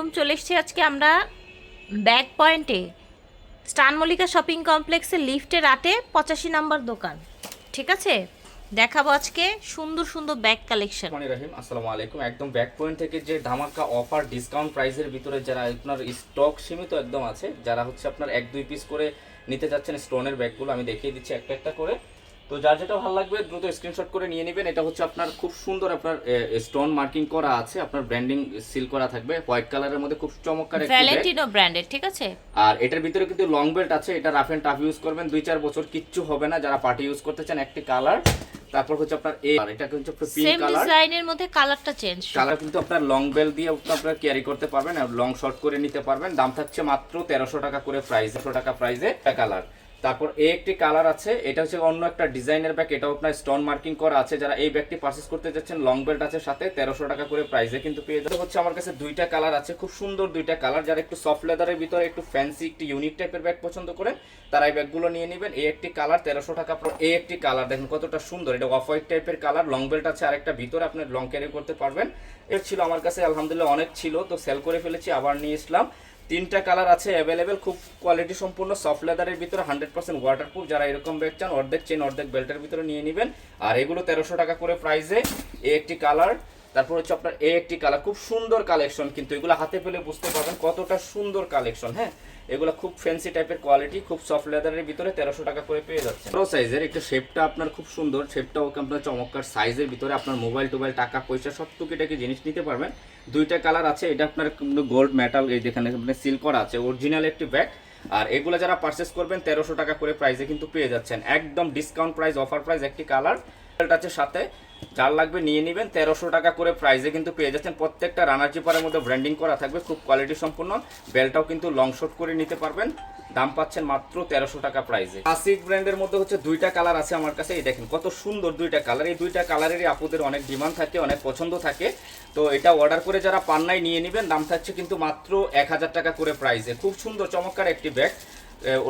আলাইকুম চলে এসেছি আজকে আমরা ব্যাক পয়েন্টে। স্টান মল্লিকা শপিং কমপ্লেক্সে লিফটের আটে পঁচাশি নাম্বার দোকান। ঠিক আছে? দেখাবো আজকে সুন্দর সুন্দর ব্যাগ কালেকশন রহিম, আসসালামু আলাইকুম। একদম ব্যাক পয়েন্ট থেকে যে ধামাকা অফার ডিসকাউন্ট প্রাইসের ভিতরে যারা আপনার স্টক সীমিত একদম আছে, যারা হচ্ছে আপনার এক, দুই পিস করে নিতে যাচ্ছেন স্টোনের ব্যাগগুলো, আমি দেখিয়ে দিচ্ছি একটা একটা করে। তো যার যেটা ভালো লাগবে দ্রুত স্ক্রিনশট করে নিয়ে নেবেন। এটা হচ্ছে আপনার খুব সুন্দর আপনার স্টোন মার্কিং করা আছে। আপনার ব্র্যান্ডিং সিল করা থাকবে। হোয়াইট কালারের মধ্যে খুব চমৎকার একটি ভ্যালেন্টিনো ব্র্যান্ডের ঠিক আছে? আর এটার ভিতরে কিন্তু লং বেল্ট আছে। এটা রাফ এন্ড টাফ ইউজ করবেন। দুই চার বছর কিচ্ছু হবে না। যারা পার্টি ইউজ করতে চান একটি কালার তারপর হচ্ছে আপনার এ আর এটা কিন্তু পিঙ্ক কালার সেম ডিজাইনের মধ্যে কালারটা চেঞ্জ কালার কিন্তু আপনার লং বেল দিয়ে আপনার ক্যারি করতে পারবেন। আর লং শর্ট করে নিতে পারবেন। দাম থাকছে মাত্র তেরোশো টাকা করে প্রাইস একশো টাকা প্রাইসে কালার তারপর এই একটি কালার আছে, এটা হচ্ছে অন্য একটা ডিজাইনের ব্যাগ এটাও আপনার স্টোন মার্কিং করা আছে। যারা এই ব্যাগটি পারচেস করতে যাচ্ছেন লং বেল্ট আছে সাথে, তেরোশো টাকা করে প্রাইসে কিন্তু পেয়ে যাবে হচ্ছে আমার কাছে দুইটা কালার আছে, খুব সুন্দর দুইটা কালার যারা একটু সফট লেদারের ভিতরে, একটু ফ্যান্সি একটু ইউনিক টাইপের ব্যাগ পছন্দ করেন, তারা এই ব্যাগগুলো নিয়ে নেবেন। এই একটি কালার তেরোশো টাকা এই একটি কালার দেখেন কতটা সুন্দর, এটা অফ হোয়াইট টাইপের কালার লং বেল্ট আছে আরেকটা ভিতরে, আপনি লং ক্যারি করতে পারবেন। এর ছিল আমার কাছে, আলহামদুলিল্লাহ অনেক ছিল, তো সেল করে ফেলেছি, আবার নিয়ে এসলাম তিনটা কালার আছে অ্যাভেলেবেল খুব কোয়ালিটি সম্পূর্ণ সফট লেদারের ভিতরে হান্ড্রেড পার্সেন্ট ওয়াটারপ্রুফ যারা এরকম ব্যাগ চান, অর্ধেক চেন অর্ধেক বেল্টের ভিতরে নিয়ে নেবেন। আর এগুলো তেরোশো টাকা করে প্রাইসে এ একটি কালার তারপর হচ্ছে আপনার এ একটি কালার খুব সুন্দর কালেকশন কিন্তু এগুলো হাতে পেলে বুঝতে পারবেন কতটা সুন্দর কালেকশন হ্যাঁ? এগুলো খুব ফ্যান্সি টাইপের কোয়ালিটি খুব সফট লেদারের ভিতরে তেরোশো টাকা করে পেয়ে যাচ্ছে। বড় সাইজের একটা শেপটা আপনার খুব সুন্দর শেপটাও আপনার চমৎকার সাইজের ভিতরে আপনার মোবাইল টোবাইল টাকা, পয়সা সব টুকিটাকি জিনিস নিতে পারবেন। দুইটা কালার আছে, এটা আপনার গোল্ড মেটাল এই যেখানে সিল করা আছে অরিজিনাল একটি ব্যাগ আর এগুলো যারা পারচেস করবেন, তেরোশো টাকা করে প্রাইসে কিন্তু পেয়ে যাচ্ছেন। একদম ডিসকাউন্ট প্রাইস অফার প্রাইস একটি কালার আছে সাথে। যার লাগবে নিয়ে নেবেন, তেরোশো টাকা করে প্রাইসে কিন্তু পেয়ে যাচ্ছেন। প্রত্যেকটা রানার জিপারের মধ্যে ব্র্যান্ডিং করা থাকবে, খুব কোয়ালিটি সম্পূর্ণ বেলটাও কিন্তু লং শর্ট করে নিতে পারবেন। দাম পাচ্ছেন মাত্র তেরোশো টাকা প্রাইসে ক্লাসিক ব্র্যান্ডের মধ্যে হচ্ছে দুইটা কালার আছে আমার কাছে। এই দেখেন, কত সুন্দর দুইটা কালার এই দুইটা কালারেরই আপুদের অনেক ডিমান্ড থাকে, অনেক পছন্দ থাকে। তো এটা অর্ডার করে যারা পান্নায় নিয়ে নেবেন। দাম থাকছে কিন্তু মাত্র এক হাজার টাকা করে প্রাইসে খুব সুন্দর, চমৎকার একটি ব্যাগ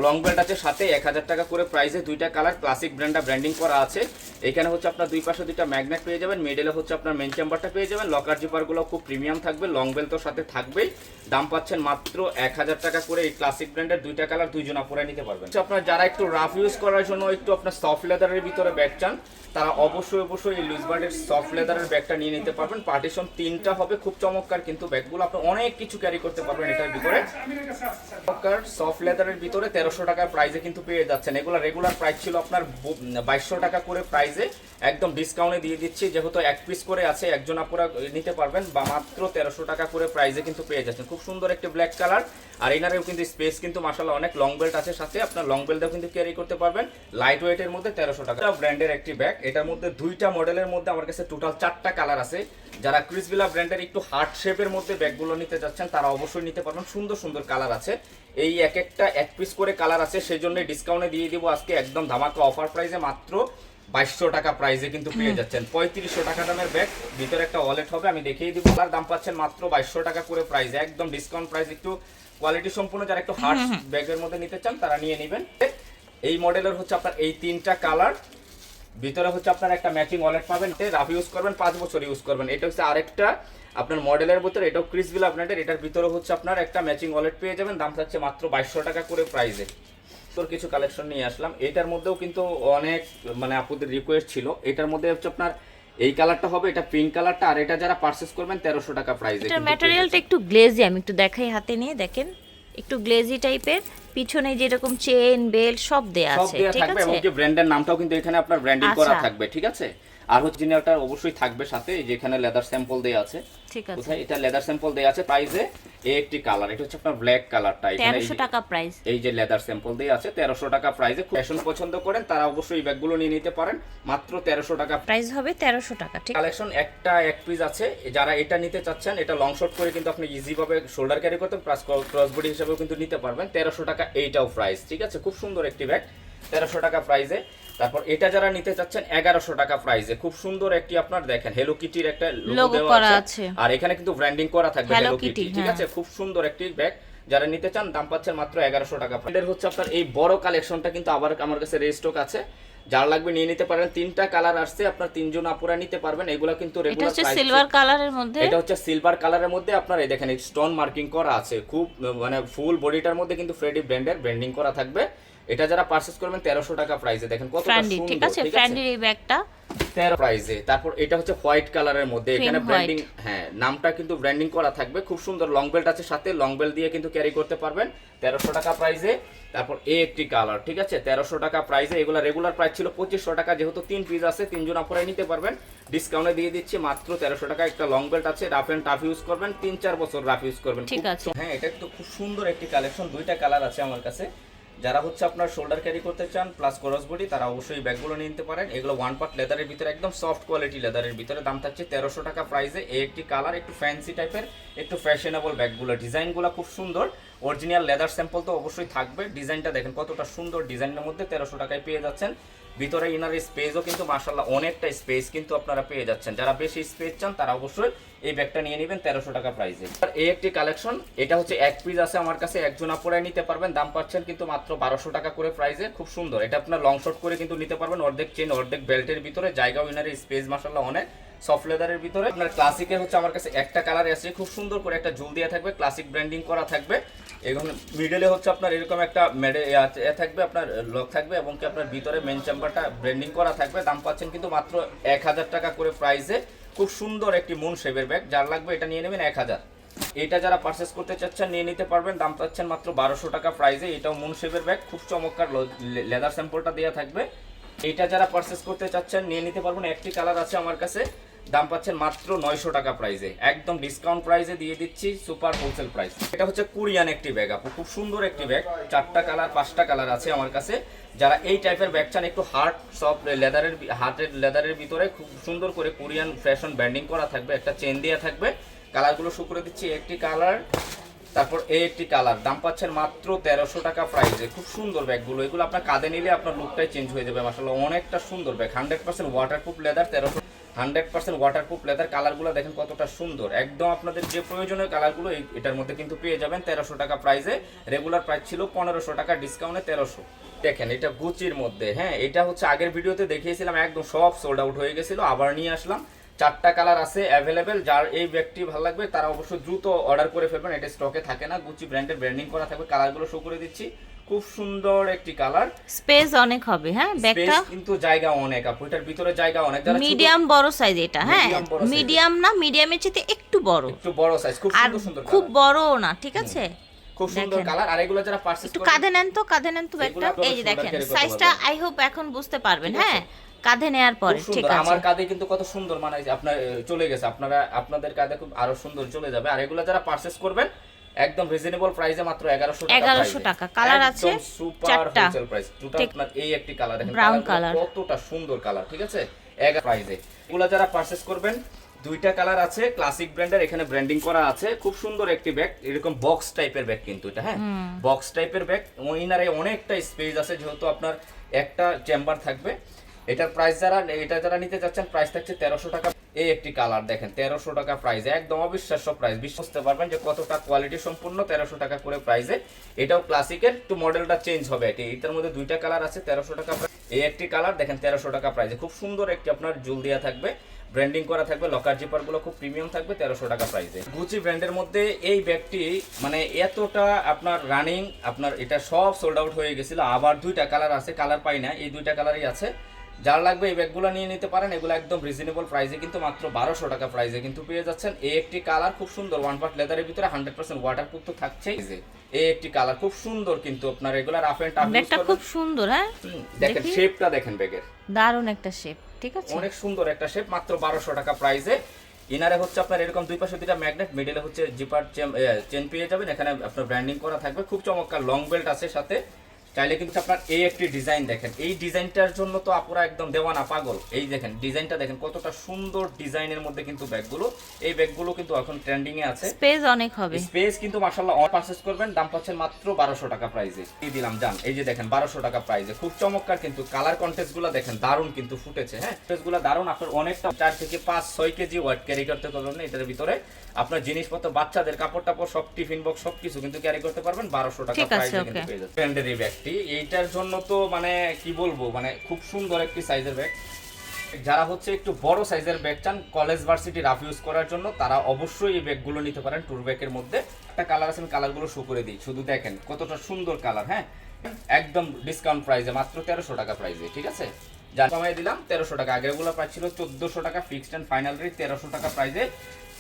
লং বেল্ট আছে, সাথে এক হাজার টাকা করে প্রাইসে দুইটা কালার ক্লাসিক ব্র্যান্ডটা ব্র্যান্ডিং করা আছে। এখানে হচ্ছে আপনার দুই পাশে দুইটা ম্যাগনেট পেয়ে যাবেন মিডলে হচ্ছে আপনার মেন চেম্বারটা পেয়ে যাবেন। লকার জিপারগুলো খুব প্রিমিয়াম থাকবে লং বেল্ট তো সাথে থাকবেই। দাম পাচ্ছেন মাত্র এক হাজার টাকা করে এই ক্লাসিক ব্র্যান্ডের দুইটা কালার দুইজনা পরে নিতে পারবেন। আপনার যারা একটু রাফ ইউজ করার জন্য একটু আপনার সফট লেদারের ভিতরে ব্যাগ চান, তারা অবশ্যই অবশ্যই এই লুজবার্ডের সফট লেদারের ব্যাগটা নিয়ে নিতে পারবেন। পার্টিশন তিনটা হবে, খুব চমৎকার, কিন্তু ব্যাগগুলো আপনি অনেক কিছু ক্যারি করতে পারবেন এটার ভিতরে। সফট লেদারের ভিতরে তেরোশো টাকার প্রাইজে কিন্তু পেয়ে যাচ্ছেন। এগুলো রেগুলার প্রাইস ছিল আপনার বাইশশো টাকা করে প্রাইজে একদম ডিসকাউন্টে দিয়ে দিচ্ছি, যেহেতু এক পিস করে আছে, একজন আপনারা নিতে পারবেন, বা মাত্র তেরোশো টাকা করে প্রাইসে কিন্তু পেয়ে যাচ্ছেন। খুব সুন্দর একটি ব্ল্যাক কালার আর এনারেও কিন্তু স্পেস কিন্তু মাসাল্লাহ অনেক লং বেল্ট আছে সাথে, আপনার লং বেল্টও কিন্তু ক্যারি করতে পারবেন। লাইট ওয়েটের মধ্যে তেরোশো টাকা। ব্র্যান্ডের একটি ব্যাগ এটার মধ্যে দুইটা মডেলের মধ্যে আমার কাছে টোটাল চারটা কালার আছে। যারা ক্রিসবিলা ব্র্যান্ডের একটু হার্ড শেপের মধ্যে ব্যাগগুলো নিতে যাচ্ছেন, তারা অবশ্যই নিতে পারবেন। সুন্দর সুন্দর কালার আছে। এই এক একটা এক পিস করে কালার আছে সেই জন্য ডিসকাউন্টে দিয়ে দিব। আজকে একদম ধামাকা অফার প্রাইসে মাত্র বাইশশো টাকা প্রাইসে কিন্তু পেয়ে যাচ্ছেন। পঁয়ত্রিশশো টাকা দামের ব্যাগ ভিতরে একটা ওয়ালেট হবে আমি দেখিয়ে দিব। তার দাম পাচ্ছেন মাত্র বাইশশো টাকা করে প্রাইসে একদম ডিসকাউন্ট প্রাইস একটু কোয়ালিটি সম্পূর্ণ যারা একটু হার্ড ব্যাগের মধ্যে নিতে চান তারা নিয়ে নেবেন। এই মডেলের হচ্ছে আপনার এই তিনটা কালার ভিতরে হচ্ছে আপনার একটা ম্যাচিং ওয়ালেট পাবেন রাফ ইউজ করবেন পাঁচ বছর ইউজ করবেন। এটা হচ্ছে আরেকটা আপনার মডেলের ভিতরে এটাও ক্রিসবিল আপনাদের এটার ভিতরে হচ্ছে আপনার একটা ম্যাচিং ওয়ালেট পেয়ে যাবেন দাম থাকছে মাত্র বাইশশো টাকা করে প্রাইসে তোর কিছু কালেকশন নিয়ে আসলাম। এটার মধ্যেও কিন্তু অনেক মানে আপুদের রিকোয়েস্ট ছিল। এটার মধ্যে হচ্ছে আপনার এই কালারটা হবে এটা পিঙ্ক কালারটা আর এটা যারা পারচেস করবেন তেরোশো টাকা প্রাইসে এটার ম্যাটেরিয়ালটা একটু গ্লেজি আমি একটু দেখাই হাতে নিয়ে দেখেন। একটু গ্লেজি টাইপের পিছনে যেরকম চেন বেল্ট সব দেয়া আছে ঠিক আছে ব্র্যান্ডের নামটাও কিন্তু এখানে আপনার ব্র্যান্ডিং করা আচ্ছা। থাকবে ঠিক আছে আর হচ্ছে জিনিসটা অবশ্যই থাকবে সাথে এই যে এখানে লেদার স্যাম্পল দেওয়া আছে। ঠিক আছে। কোথায়? এটা লেদার স্যাম্পল দেওয়া আছে প্রাইসে এই একটি কালার এটা হচ্ছে আপনার ব্ল্যাক কালারটা এখানে এই তেরোশো যে- টাকা প্রাইস এই যে লেদার স্যাম্পল দেওয়া আছে তেরোশো টাকা প্রাইসে ফ্যাশন পছন্দ করেন তারা অবশ্যই এই ব্যাগগুলো নিয়ে নিতে পারেন। মাত্র তেরোশো টাকা প্রাইস হবে তেরোশো টাকা ঠিক। কালেকশন একটা এক পিস আছে যারা এটা নিতে চাচ্ছেন এটা লং শর্ট করে কিন্তু আপনি ইজি ভাবে শোল্ডার ক্যারি করতে প্লাস ক্রস বডি হিসেবেও কিন্তু নিতে পারবেন। তেরোশো টাকা এইটাও প্রাইস ঠিক আছে? খুব সুন্দর একটি ব্যাগ তেরোশো টাকা প্রাইসে তারপর এটা যারা নিতে চাচ্ছেন এগারোশো টাকা প্রাইসে খুব সুন্দর একটি আপনার দেখেন হেলো কিটির একটা লোগো দেওয়া আছে। আর এখানে কিন্তু ব্র্যান্ডিং করা থাকবে হেলো কিটি ঠিক হ্যাঁ। আছে? খুব সুন্দর একটি ব্যাগ যারা নিতে চান দাম পাচ্ছেন মাত্র এগারোশো টাকা এদের হচ্ছে আপনার এই বড় কালেকশনটা কিন্তু আবার আমার কাছে রেস্টক আছে। যার লাগবে নিয়ে নিতে পারেন। তিনটা কালার আসছে আপনার তিনজন আপুরা নিতে পারবেন। এগুলো কিন্তু রেগুলার হচ্ছে সিলভার কালারের মধ্যে? এটা হচ্ছে সিলভার কালারের মধ্যে আপনার এই দেখেন স্টোন মার্কিং করা আছে। খুব মানে ফুল বডিটার মধ্যে কিন্তু ফ্রেডি ব্র্যান্ডের ব্র্যান্ডিং করা থাকবে। এটা যারা পারচেজ করবেন তেরোশো টাকা প্রাইসে দেখেন ফ্র্যান্ডি সুন্দর ঠিক আছে? ঠিক এই ব্যাগটা। তেরো প্রাইসে তারপর এটা হচ্ছে হোয়াইট কালারের মধ্যে। এখানে ব্র্যান্ডিং হ্যাঁ নামটা কিন্তু ব্র্যান্ডিং করা থাকবে। খুব সুন্দর লং বেল্ট আছে সাথে। লং বেল্ট দিয়ে কিন্তু ক্যারি করতে পারবেন। তেরোশো টাকা প্রাইসে তারপর এ একটি কালার ঠিক আছে? তেরোশো টাকা প্রাইসে এগুলো রেগুলার প্রাইস ছিল পঁচিশশো টাকা। যেহেতু তিন পিস আছে তিনজন আপনারা নিতে পারবেন। ডিসকাউন্টে দিয়ে দিচ্ছি মাত্র তেরোশো টাকা। একটা লং বেল্ট আছে। রাফ এন্ড টাফ ইউজ করবেন। তিন চার বছর রাফ ইউজ করবেন। ঠিক আছে। হ্যাঁ এটা তো খুব সুন্দর একটি কালেকশন দুইটা কালার আছে আমার কাছে। যারা হচ্ছে আপনার শোল্ডার ক্যারি করতে চান প্লাস ক্রস বডি তারা অবশ্যই ব্যাগগুলো নিতে পারেন। এগুলো ওয়ান পার্ট লেদারের ভিতরে, একদম সফট কোয়ালিটি লেদারের ভিতরে। দাম থাকছে তেরোশো টাকা প্রাইসে এই একটি কালার একটু ফ্যান্সি টাইপের একটু ফ্যাশনেবল ব্যাগগুলো। ডিজাইনগুলো খুব সুন্দর। অরিজিনাল লেদার স্যাম্পল তো অবশ্যই থাকবে। ডিজাইনটা দেখেন কতটা সুন্দর ডিজাইনের মধ্যে তেরোশো টাকায় পেয়ে যাচ্ছেন। ভিতরে ইনার স্পেসও কিন্তু মার্শাল্লাহ অনেকটা স্পেস কিন্তু আপনারা পেয়ে যাচ্ছেন। যারা বেশি স্পেস চান, তারা অবশ্যই এই ব্যাগটা নিয়ে নেবেন তেরোশো টাকা প্রাইসে আর এই একটি কালেকশন এটা হচ্ছে এক পিস আছে আমার কাছে, একজন আপনারাই নিতে পারবেন। দাম পাচ্ছেন কিন্তু মাত্র বারোশো টাকা করে প্রাইসে খুব সুন্দর। এটা আপনার লং শর্ট করে কিন্তু নিতে পারবেন। অর্ধেক চেন অর্ধেক বেল্টের ভিতরে। জায়গা উইনারের স্পেস মার্শাল্লাহ অনেক। সফট লেদারের ভিতরে। আপনার ক্লাসিকের হচ্ছে আমার কাছে একটা কালার আছে। খুব সুন্দর করে একটা জুল দেওয়া থাকবে। ক্লাসিক ব্র্যান্ডিং করা থাকবে। এবং মিডলে হচ্ছে আপনার এরকম একটা মেডে এ থাকবে আপনার লক থাকবে এবং কি আপনার ভিতরে মেন চেম্বারটা ব্র্যান্ডিং করা থাকবে। দাম পাচ্ছেন কিন্তু মাত্র এক হাজার টাকা করে প্রাইসে খুব সুন্দর একটি মুন শেপের ব্যাগ যার লাগবে এটা নিয়ে নেবেন এক হাজার। এটা যারা পারচেস করতে চাচ্ছেন নিয়ে নিতে পারবেন, দাম পাচ্ছেন মাত্র বারোশো টাকা প্রাইসে এটাও মুন শেপের ব্যাগ খুব চমৎকার লেদার স্যাম্পলটা দেওয়া থাকবে। এটা যারা পারচেস করতে চাচ্ছেন নিয়ে নিতে পারবেন, একটি কালার আছে আমার কাছে। দাম পাচ্ছেন মাত্র নয়শো টাকা প্রাইসে একদম ডিসকাউন্ট প্রাইসে দিয়ে দিচ্ছি সুপার হোলসেল প্রাইস এটা হচ্ছে কুরিয়ান একটি ব্যাগ আপু, খুব সুন্দর একটি ব্যাগ চারটা কালার পাঁচটা কালার আছে আমার কাছে। যারা এই টাইপের ব্যাগ চান, একটু হার্ড সব লেদারের হার্টের লেদারের ভিতরে খুব সুন্দর করে কোরিয়ান ফ্যাশন ব্যান্ডিং করা থাকবে, একটা চেন দেওয়া থাকবে। কালারগুলো শো করে দিচ্ছি, একটি কালার তারপর এই একটি কালার দাম পাচ্ছেন মাত্র তেরোশো টাকা প্রাইসে খুব সুন্দর ব্যাগগুলো এগুলো আপনার কাঁধে নিলে আপনার লুকটাই চেঞ্জ হয়ে যাবে আসলে অনেকটা সুন্দর bag hundred percent waterproof leather তেরোশো হান্ড্রেড পার্সেন্ট ওয়াটারপ্রুফ লেদার কালারগুলো দেখেন কতটা সুন্দর। একদম আপনাদের যে প্রয়োজনীয় কালারগুলো এটার মধ্যে কিন্তু পেয়ে যাবেন তেরোশো টাকা প্রাইসে রেগুলার প্রাইস ছিল পনেরোশো টাকা ডিসকাউন্টে তেরোশো। দেখেন এটা গুচির মধ্যে হ্যাঁ এটা হচ্ছে আগের ভিডিওতে দেখিয়েছিলাম, একদম সব সোল্ড আউট হয়ে গেছিল, আবার নিয়ে আসলাম। চারটা কালার আছে অ্যাভেলেবেল যার এই ব্যাগটি ভালো লাগবে, তারা অবশ্যই দ্রুত অর্ডার করে ফেলবেন, এটা স্টকে থাকে না। গুচি ব্র্যান্ডের ব্র্যান্ডিং করা থাকবে কালারগুলো শো করে দিচ্ছি। খুব সুন্দর একটি কালার। স্পেস অনেক হবে হ্যাঁ? ব্যাগটা কিন্তু জায়গা অনেক। আপু এটার ভিতরে জায়গা অনেক। যারা মিডিয়াম বড় সাইজ এটা হ্যাঁ? বড় মিডিয়াম না মিডিয়ামের চেয়ে একটু বড়। একটু বড় সাইজ খুব সুন্দর সুন্দর খুব বড়ও না ঠিক আছে? খুব সুন্দর কালার। আর এগুলো যারা পারচেজ একটু কাঁধে নেন তো কাঁধে নেন তো ব্যাগটা এই যে দেখেন সাইজটা আই হোপ এখন বুঝতে পারবেন হ্যাঁ? কাঁধে নেয়ার পরে ঠিক আছে। আমার কাঁধে কিন্তু কত সুন্দর মানে আপনার চলে গেছে। আপনারা আপনাদের কাঁধে খুব আরও সুন্দর চলে যাবে। আর এগুলো যারা পারচেজ করবেন একদম রিজনেবল প্রাইসে মাত্র 1100 টাকা 1100 টাকা। কালার আছে সুপার হোলসেল প্রাইস টোটাল আপনার এই একটি কালার দেখেন। কালারগুলো color। কতটা সুন্দর কালার ঠিক আছে? 11 প্রাইসে এগুলো যারা পারচেজ করবেন দুইটা কালার আছে ক্লাসিক ব্র্যান্ডের এখানে ব্র্যান্ডিং করা আছে। খুব সুন্দর একটি ব্যাগ এরকম বক্স টাইপের ব্যাগ কিন্তু এটা হ্যাঁ? বক্স টাইপের ব্যাগ ইনারে অনেকটা স্পেস আছে যেহেতু আপনার একটা চেম্বার থাকবে। এটার প্রাইস যারা এটা যারা নিতে চাচ্ছেন প্রাইস থাকছে তেরোশো টাকা। এই একটি কালার দেখেন, তেরোশো টাকা প্রাইস একদম অবিশ্বাস্য প্রাইস বুঝতে পারবেন যে কতটা কোয়ালিটি সম্পূর্ণ তেরোশো টাকা করে প্রাইসে এটাও ক্লাসিকের একটু মডেলটা চেঞ্জ হবে এটি। এটার মধ্যে দুইটা কালার আছে, তেরোশো টাকা। এই একটি কালার দেখেন, তেরোশো টাকা প্রাইসে খুব সুন্দর একটি আপনার জুল দেওয়া থাকবে ব্র্যান্ডিং করা থাকবে লকার জিপারগুলো খুব প্রিমিয়াম থাকবে, তেরোশো টাকা প্রাইসে গুচি ব্র্যান্ডের মধ্যে এই ব্যাগটি মানে এতটা আপনার রানিং আপনার এটা সব সোল্ড আউট হয়ে গেছিল। আবার দুইটা কালার আছে কালার পাই না, এই দুইটা কালারই আছে। যার লাগবে এই ব্যাগগুলো নিয়ে নিতে পারেন। এগুলো একদম রিজনেবল প্রাইসে কিন্তু মাত্র বারোশো টাকা প্রাইসে কিন্তু পেয়ে যাচ্ছেন। এই একটি কালার খুব সুন্দর ওয়ান পার্ট লেদারের ভিতরে হান্ড্রেড পার্সেন্ট ওয়াটার প্রুফ তো থাকছেই। যে এই একটি কালার খুব সুন্দর কিন্তু আপনার রেগুলার আপ এন্ড টাফ ব্যাগটা খুব সুন্দর হ্যাঁ? দেখেন শেপটা দেখেন ব্যাগের। দারুণ একটা শেপ ঠিক আছে? অনেক সুন্দর একটা শেপ মাত্র বারোশো টাকা প্রাইসে ইনারে হচ্ছে আপনার এরকম দুই পাশে দুইটা ম্যাগনেট মিডিলে হচ্ছে জিপার চেন পেয়ে যাবেন। এখানে আপনার ব্র্যান্ডিং করা থাকবে। খুব চমৎকার লং বেল্ট আছে সাথে। চাইলে কিন্তু আপনার এই একটি ডিজাইন দেখেন। এই ডিজাইনটার জন্য তো আপুরা একদম দেওয়ানা পাগল। এই দেখেন ডিজাইনটা দেখেন কতটা সুন্দর ডিজাইনের মধ্যে কিন্তু ব্যাগগুলো। এই ব্যাগগুলো কিন্তু এখন ট্রেন্ডিং এ আছে। স্পেস অনেক হবে। স্পেস কিন্তু মাশাআল্লাহ অন পারচেজ করবেন দাম পাচ্ছেন মাত্র 1200 টাকা প্রাইসে দিয়ে দিলাম জান এই যে দেখেন 1200 টাকা প্রাইসে খুব চমৎকার কিন্তু কালার কন্টেস্টগুলো দেখেন দারুণ কিন্তু ফুটেছে হ্যাঁ? কন্টেস্টগুলো দারুণ আপনার অনেকটা 4 থেকে 5 6 কেজি ওয়েট ক্যারি করতে পারবেন এটার ভিতরে। আপনার জিনিসপত্র বাচ্চাদের কাপড় টাপড় সব টিফিন বক্স সব কিছু কিন্তু ক্যারি করতে পারবেন 1200 টাকা প্রাইসে কিন্তু পেয়ে ব্র্যান্ডের এই ব্যাগটা এইটার জন্য তো মানে কি বলব মানে খুব সুন্দর একটি সাইজের ব্যাগ যারা হচ্ছে একটু বড় সাইজের ব্যাগ চান কলেজ ভার্সিটি রাফ ইউজ করার জন্য তারা অবশ্যই এই ব্যাগগুলো নিতে পারেন। ট্যুর ব্যাগের মধ্যে একটা কালার আছে, আমি কালারগুলো শো করে দিই। শুধু দেখেন কতটা সুন্দর কালার হ্যাঁ? একদম ডিসকাউন্ট প্রাইসে মাত্র তেরোশো টাকা প্রাইসে ঠিক আছে? যা সময় দিলাম, তেরোশো টাকা। আগেরগুলো প্রাইস ছিল চোদ্দোশো টাকা ফিক্সড অ্যান্ড ফাইনাল রেট তেরোশো টাকা প্রাইসে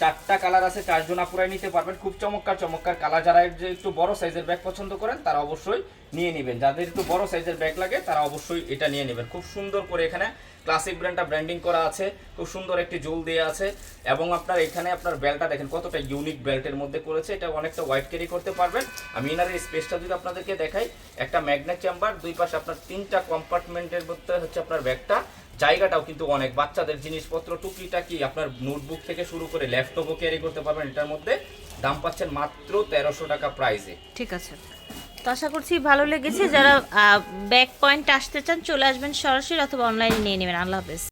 চারটা কালার আছে চারজন আপুরাই নিতে পারবেন। খুব চমৎকার চমৎকার কালার যারা একটু বড় সাইজের ব্যাগ পছন্দ করেন, তারা অবশ্যই নিয়ে নেবেন। যাদের একটু বড় সাইজের ব্যাগ লাগে, তারা অবশ্যই এটা নিয়ে নেবেন। খুব সুন্দর করে এখানে ক্লাসিক ব্র্যান্ডটা ব্র্যান্ডিং করা আছে। খুব সুন্দর একটি জোল দেওয়া আছে। এবং আপনার এখানে আপনার বেল্টটা দেখেন, কতটা ইউনিক বেল্টের মধ্যে করেছে। এটা অনেকটা ওয়াইড ক্যারি করতে পারবেন। আমি ইনারের স্পেসটা যদি আপনাদেরকে দেখাই, একটা ম্যাগনেট চেম্বার দুই পাশে আপনার তিনটা কম্পার্টমেন্টের মধ্যে হচ্ছে আপনার ব্যাগটা জায়গাটাও কিন্তু অনেক। বাচ্চাদের জিনিসপত্র টুকিটাকি আপনার নোটবুক থেকে শুরু করে ল্যাপটপও ক্যারি করতে পারবেন। এটার মধ্যে দাম পাচ্ছেন মাত্র তেরোশো টাকা প্রাইসে ঠিক আছে। তো আশা করছি ভালো লেগেছে। যারা ব্যাক পয়েন্ট আসতে চান, চলে আসবেন সরাসরি অথবা অনলাইনে নিয়ে নেবেন। আল্লাহ হাফেজ।